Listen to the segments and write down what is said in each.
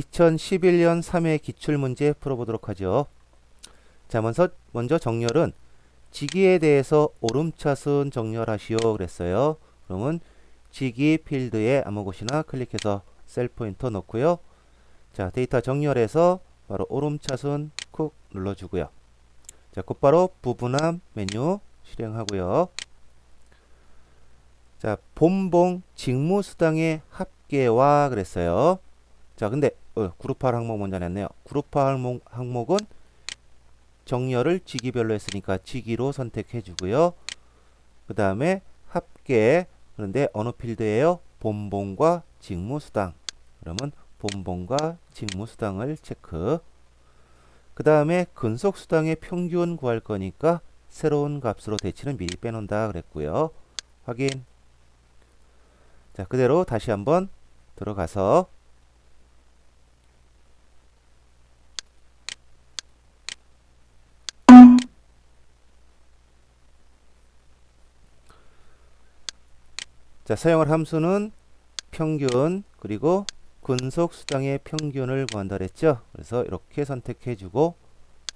2011년 3회 기출문제 풀어보도록 하죠. 자, 먼저, 먼저 정렬은 지기에 대해서 오름차순 정렬하시오 그랬어요. 그러면 지기 필드에 아무 곳이나 클릭해서 셀 포인터 넣고요. 자, 데이터 정렬해서 바로 오름차순 쿡 눌러주고요. 자, 곧바로 부분함 메뉴 실행하고요. 자, 본봉 직무수당의 합계와 그랬어요. 자, 근데 어, 그룹화 항목 먼저 냈네요. 그룹화 항목, 항목은 정렬을 지기별로 했으니까 지기로 선택해 주고요. 그 다음에 합계 그런데 어느 필드예요? 본봉과 직무수당 그러면 본봉과 직무수당을 체크 그 다음에 근속수당의 평균 구할 거니까 새로운 값으로 대치는 미리 빼놓는다 그랬고요. 확인 자 그대로 다시 한번 들어가서 자, 사용할 함수는 평균 그리고 근속 수당의 평균을 구한다 그랬죠. 그래서 이렇게 선택해 주고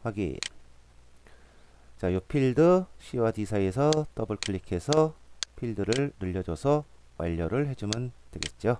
확인. 자, 요 필드 C와 D 사이에서 더블 클릭해서 필드를 늘려줘서 완료를 해주면 되겠죠.